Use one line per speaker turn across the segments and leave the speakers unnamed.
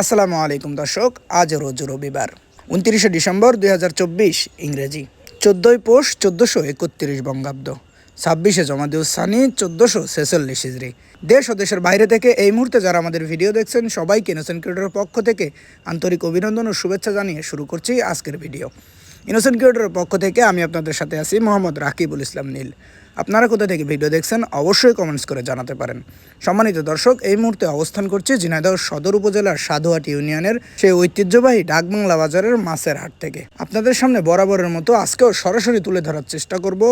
আসসালামু আলাইকুম দর্শক, আজ রোজ রবিবার, উনত্রিশে ডিসেম্বর দুই হাজার চব্বিশ, ইংরেজি, চোদ্দোই পোষ চোদ্দোশো একত্রিশ বঙ্গাব্দ, ছাব্বিশে জমাদিউস সানি চোদ্দোশো ছেচল্লিশ ইজরি দেশ ও দেশের বাইরে থেকে এই মুহূর্তে যারা আমাদের ভিডিও দেখছেন, সবাইকে ইনোসেন্ট ক্রিয়েটরের পক্ষ থেকে আন্তরিক অভিনন্দন ও শুভেচ্ছা জানিয়ে শুরু করছি আজকের ভিডিও। ইনোসেন্ট ক্রিয়েটরের পক্ষ থেকে আমি আপনাদের সাথে আছি মোহাম্মদ রাকিবুল ইসলাম নীল। আপনারা কোথা থেকে ভিডিও দেখছেন অবশ্যই কমেন্টস করে জানাতে পারেন। সম্মানিত দর্শক এই মুহূর্তে অবস্থান করছি ঝিনাইদহ সদর উপজেলার সাধুহাট ইউনিয়নের সেই ঐতিহ্যবাহী ডাকবাংলা বাজারের মাছের হাট থেকে। আপনাদের সামনে বরাবরের মতো আজকেও সরাসরি তুলে ধরার চেষ্টা করব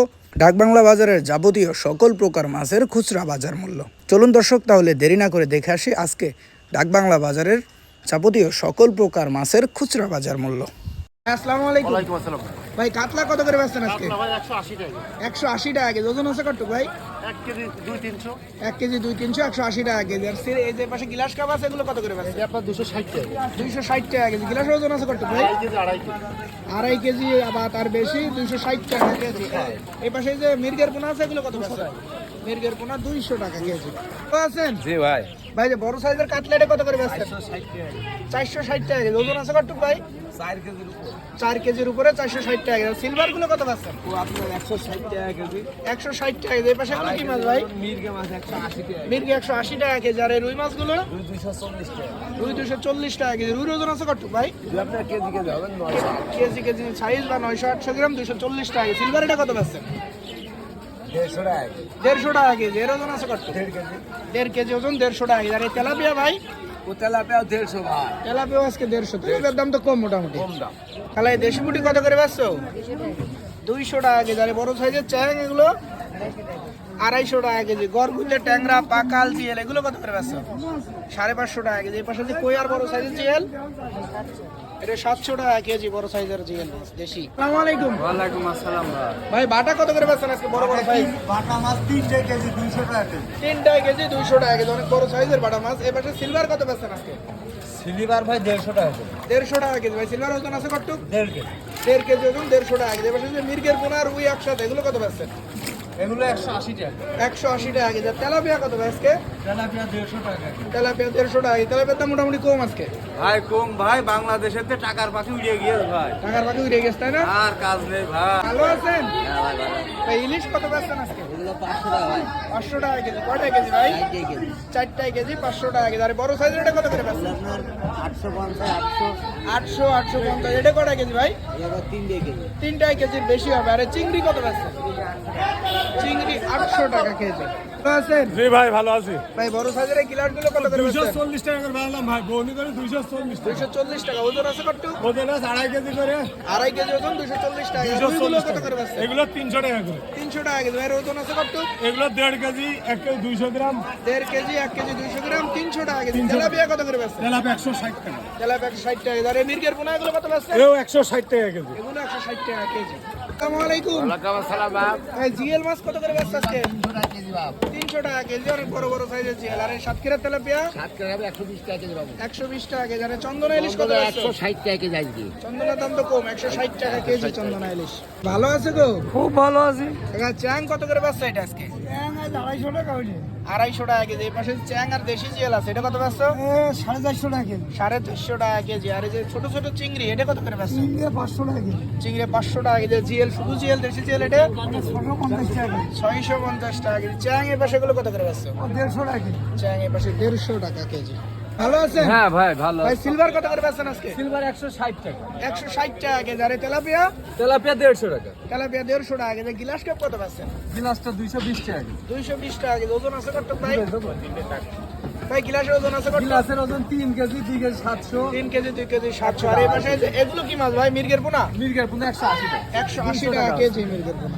ডাকবাংলা বাজারের যাবতীয় সকল প্রকার মাছের খুচরা বাজার মূল্য। চলুন দর্শক তাহলে দেরি না করে দেখে আসি আজকে ডাকবাংলা বাজারের যাবতীয় সকল প্রকার মাছের খুচরা বাজার মূল্য। আসসালামু আলাইকুম।
ওয়ালাইকুম আসসালাম।
ভাই কাতলা কত করে বেচছেন আজকে?
একশো আশি টাকা
একশো আশি টাকা কেজি। ওজন আছে কত ভাই?
এক কেজি দুই তিনশো।
এক কেজি দুই তিনশো একশো আশি টাকা কেজি। আর এই যে পাশে গিলাস কাপ আছে এগুলো কত করে বেচছেন?
এটা আপনার দুশো ষাট টাকা
দুইশো ষাট টাকা কেজি। গিলাসের ওজন আছে কত ভাই?
আড়াই কেজি
আবার তার বেশি দুইশো ষাট টাকা কেজি। এই পাশে যে মির্গের পোনা আছে এগুলো কত বেচছেন? মির্গের পোনা দুইশো টাকা কেজি। আছেন?
জি ভাই।
ভাই যে বড় সাইজের কাটলেটে কত করে বেচছেন চারশো ষাট টাকা কেজি ওজন আছে কত ভাই
চার কেজির উপর
চার কেজির উপরে চারশো ষাট টাকা কেজি সিলভারগুলো কত
আপনার একশো ষাট টাকা কেজি
একশো ষাট টাকা কেজি এই পাশে এগুলো কি মাছ ভাই
মির্গে মাছ একশো আশি টাকা
মির্গি একশো আশি টাকা কেজি আর রুই মাছগুলো
দুই দুইশো চল্লিশ টাকা
রুই দুশো চল্লিশ টাকা কেজি রুই ওজন আছে কত ভাই
আপনার কেজি কেজি হবে
কেজি কেজি সাইজ বা নয়শো আটশো গ্রাম দুশো চল্লিশ টাকা সিলভার এটা কত বেচছেন
দেড়শো টাকা
দেড়শো টাকা কেজি এর ওজন আছে কত?
দেড় কেজি।
দেড় কেজি ওজন দেড়শো টাকা আর এই তেলাপিয়া ভাই?
ও তেলাপিয়াও দেড়শো ভাই।
তেলাপিয়া আজকে দেড়শো। তেলাপিয়ার দাম তো কম মোটামুটি।
কম দাম।
তাহলে দেশি মুটি কত করে বেচছো? দুইশো টাকা কেজি। আর বড় সাইজের চ্যাং এগুলো? আড়াইশো টাকা কেজি। গড়গুলে ট্যাংরা পাকাল জিএল এগুলো কত করে বেচছো? সাড়ে পাঁচশো টাকা কেজি। এই পাশে যে কই আর বড় সাইজের জিএল এটা সাতশো টাকা কেজি বড় সাইজের জিএল মাছ দেশি। আসসালামু আলাইকুম।
ওয়ালাইকুম আসসালাম ভাই।
বাটা কত করে বেচছেন আজকে? বড় বড় সাইজ।
বাটা মাছ তিনটে কেজি দুইশো টাকা কেজি।
তিনটা কেজি দুইশো টাকা কেজি। অনেক বড় সাইজের বাটা মাছ। এ পাশে সিলভার কত বেচছেন আজকে?
সিলিভার ভাই দেড়শো টাকা কেজি।
দেড়শো টাকা কেজি। ভাই সিলভার ওজন আছে কত?
দেড় কেজি।
দেড় কেজি ওজন দেড়শো টাকা কেজি। এবার মির্গের পোনা আর রুই একসাথে এগুলো কত বেচছেন?
এগুলো একশো আশি টাকা।
একশো আশি টাকা কেজি। তেলাপিয়া কত আজকে?
তেলাপিয়া দেড়শো টাকা
তেলাপিয়া দেড়শো টাকা কেজি। তেলাপিয়ার দাম মোটামুটি কম আজকে?
ভাই কম ভাই বাংলাদেশের তো টাকার পাখি উড়িয়ে গিয়েছে ভাই।
টাকার বাকি উড়ে গেছে তাই না?
আর কাজ নেই ভাই।
ভালো আছেন?
হ্যাঁ ভাই ভালো
ভাই ইলিশ কত বেচছেন আজকে?
এগুলো পাঁচশো টাকা ভাই।
পাঁচশো টাকা কেজি। কয়টা কেজি ভাই?
কেজি।
চারটায় কেজি পাঁচশো টাকা কেজি। আর বড় সাইজের এটা কত করে বেচছেন?
আপনার আটশো পঞ্চাশ আটশো।
আটশো আটশো পঞ্চাশ। এটা কয়টা কেজি ভাই?
তিনটে কেজি।
তিনটায় কেজির বেশি হবে। আর চিংড়ি কত বেচছেন? চিংড়ি আটশো টাকা কেজি। আছেন?
জি ভাই ভালো আছি।
ভাই বড় সাইজের এই কিলারগুলো কত করে
দুইশো
বেচছেন?
চল্লিশ টাকা করে বানালাম ভাই বৌনি করে দুইশো চল্লিশ টাকা।
দুইশো চল্লিশ টাকা ওজন আছে কত?
ওদের আছে আড়াই কেজি করে।
আড়াই কেজি ওজন দুইশো চল্লিশ টাকা।
দুইশো
কত করে বেচছেন?
এগুলো টাকা করে।
টাকা কেজি। এর ওজন আছে কত?
এগুলো দেড় কেজি এক কেজি দুইশো গ্রাম।
দেড় কেজি এক কেজি দুইশো গ্রাম তিনশো টাকা কেজি।
300
তেলাপিয়া কত করে
টাকা।
তেলাপিয়া একশো ষাট টাকা আর এই পোনা এগুলো কত বেচছেন?
এও একশো ষাট টাকা কেজি।
এগুলো একশো ষাট টাকা কেজি। আসসালামু আলাইকুম।
ওয়ালাইকুম আসসালাম বাপ।
ভাই জিএল মাছ কত করে বেচছে আজকে?
তিনশো টাকা কেজি বাপ।
তিনশো টাকা কেজি অনেক বড় বড় সাইজের জিএল। আর সাতক্ষীরা তেলাপিয়া?
সাত করে একশো বিশ টাকা কেজি বাবু।
একশো বিশ টাকা কেজি। আর চন্দনা ইলিশ কত
টাকা কেজি আজকে।
দাম তো কম একশো ষাট টাকা কেজি চন্দনা ইলিশ। ভালো আছে গো?
খুব ভালো আছে।
চ্যাং কত করে বাচ্চা এটা আজকে?
আড়াইশো টাকা হয়েছে
আড়াইশো টাকা কেজি। এই পাশে চ্যাং আর দেশি জেল আছে এটা কত ব্যস্ত?
সাড়ে চারশো টাকা কেজি।
সাড়ে চারশো টাকা কেজি। আর এই যে ছোট ছোট চিংড়ি এটা কত করে বেচছো
পাঁচশো টাকা কেজি।
চিংড়ি পাঁচশো টাকা কেজি। জিএল শুধু জিএল দেশি জিএল এটা?
ছশো পঞ্চাশ টাকা
ছয়শো পঞ্চাশ টাকা কেজি। চ্যাং এর পাশে গুলো কত করে ব্যস্ত?
দেড়শো টাকা কেজি।
চ্যাং এর পাশে দেড়শো টাকা কেজি। ভালো আছেন?
হ্যাঁ ভাই ভালো
ভাই সিলভার কত করে বেচছেন আজকে?
সিলভার একশো ষাট টাকা।
একশো ষাট টাকা কেজি আর তেলাপিয়া?
তেলাপিয়া দেড়শো টাকা।
তেলাপিয়া দেড়শো টাকা কেজি গিলাস কাপ কত বেচছেন?
গিলাসটা দুইশো বিশ টাকা
দুইশো বিশ টাকা কেজি ওজন আছে কত ভাই? ভাই গিলাসের ওজন আছে কত?
গিলাসের ওজন তিন কেজি দুই কেজি সাতশো।
তিন কেজি দুই কেজি সাতশো। আর এই পাশে এগুলো কি মাছ ভাই? মির্গের পোনা?
মির্গের পুনে একশো আশি টাকা।
একশো আশি টাকা কেজি মির্গের পোনা।